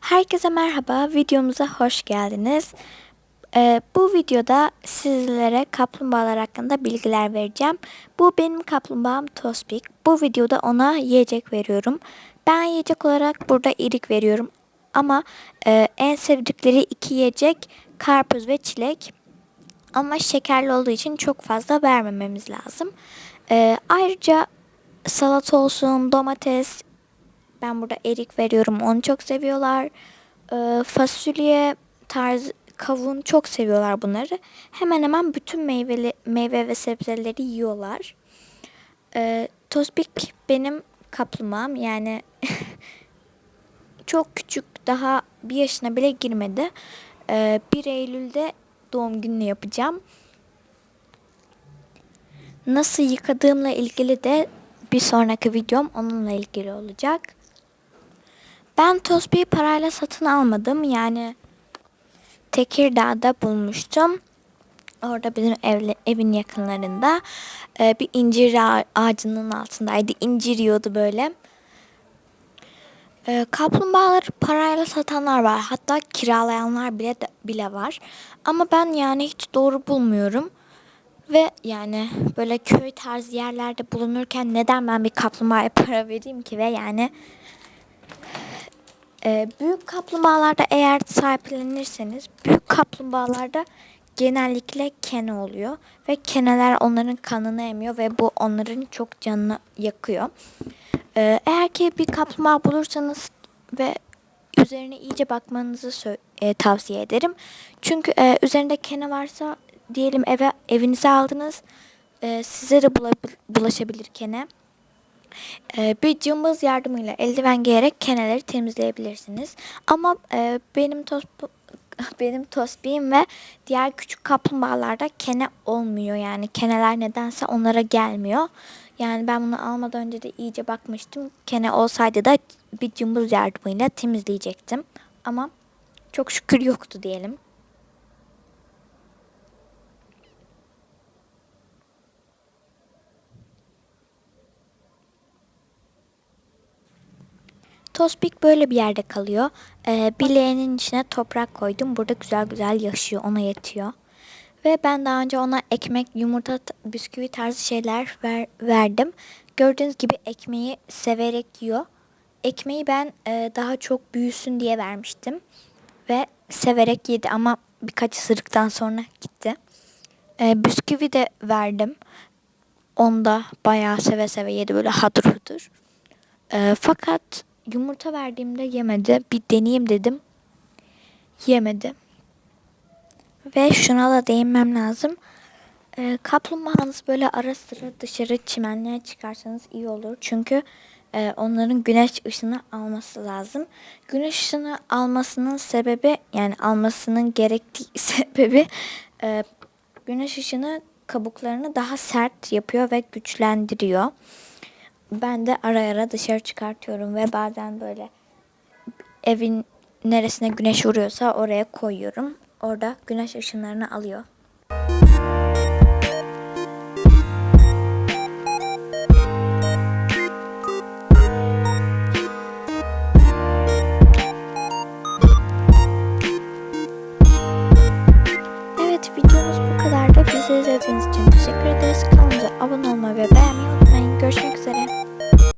Herkese merhaba, videomuza hoş geldiniz. Ee, bu videoda sizlere kaplumbağalar hakkında bilgiler vereceğim. Bu benim kaplumbağam Tospik. Bu videoda ona yiyecek veriyorum. Ben yiyecek olarak burada irik veriyorum. Ama e, en sevdikleri iki yiyecek karpuz ve çilek. Ama şekerli olduğu için çok fazla vermememiz lazım. Ee, ayrıca salata olsun, domates, ben burada erik veriyorum. Onu çok seviyorlar. Ee, fasulye tarz kavun çok seviyorlar bunları. Hemen hemen bütün meyveli meyve ve sebzeleri yiyorlar. Ee, Tospik benim kaplumbağam. Yani çok küçük daha bir yaşına bile girmedi. Ee, 1 Eylül'de doğum gününü yapacağım. Nasıl yıkadığımla ilgili de bir sonraki videom onunla ilgili olacak. Ben Tospik'i parayla satın almadım. Yani Tekirdağ'da bulmuştum. Orada bizim evle, evin yakınlarında e, bir incir ağacının altındaydı. İncir yiyordu böyle. E, kaplumbağaları parayla satanlar var. Hatta kiralayanlar bile de, bile var. Ama ben yani hiç doğru bulmuyorum. Ve yani böyle köy tarzı yerlerde bulunurken neden ben bir kaplumbağaya para vereyim ki ve yani e, büyük kaplumbağalarda eğer sahiplenirseniz büyük kaplumbağalarda genellikle kene oluyor ve keneler onların kanını emiyor ve bu onların çok canını yakıyor. E, eğer ki bir kaplumbağa bulursanız ve üzerine iyice bakmanızı e, tavsiye ederim. Çünkü e, üzerinde kene varsa diyelim eve evinize aldınız e, size de bulaşabilir kene. E, bir cımbız yardımıyla eldiven giyerek keneleri temizleyebilirsiniz. Ama e, benim toz benim tosbiğim ve diğer küçük kaplumbağalarda kene olmuyor. Yani keneler nedense onlara gelmiyor. Yani ben bunu almadan önce de iyice bakmıştım. Kene olsaydı da bir cımbız yardımıyla temizleyecektim. Ama çok şükür yoktu diyelim. Tospik böyle bir yerde kalıyor. Ee, bileğinin içine toprak koydum. Burada güzel güzel yaşıyor. Ona yetiyor. Ve ben daha önce ona ekmek, yumurta, bisküvi tarzı şeyler ver, verdim. Gördüğünüz gibi ekmeği severek yiyor. Ekmeği ben e, daha çok büyüsün diye vermiştim. Ve severek yedi ama birkaç ısırıktan sonra gitti. E, bisküvi de verdim. Onda bayağı seve seve yedi böyle hadur hudur. E, fakat yumurta verdiğimde yemedi. Bir deneyeyim dedim. Yemedi. Ve şuna da değinmem lazım. E, kaplumbağanız böyle ara sıra dışarı çimenliğe çıkarsanız iyi olur. Çünkü e, onların güneş ışını alması lazım. Güneş ışını almasının sebebi yani almasının gerektiği sebebi e, güneş ışını kabuklarını daha sert yapıyor ve güçlendiriyor ben de ara ara dışarı çıkartıyorum ve bazen böyle evin neresine güneş vuruyorsa oraya koyuyorum. Orada güneş ışınlarını alıyor. Evet videomuz bu kadardı. Bizi izlediğiniz için teşekkür ederiz. Kanalımıza abone olmayı ve beğenmeyi れ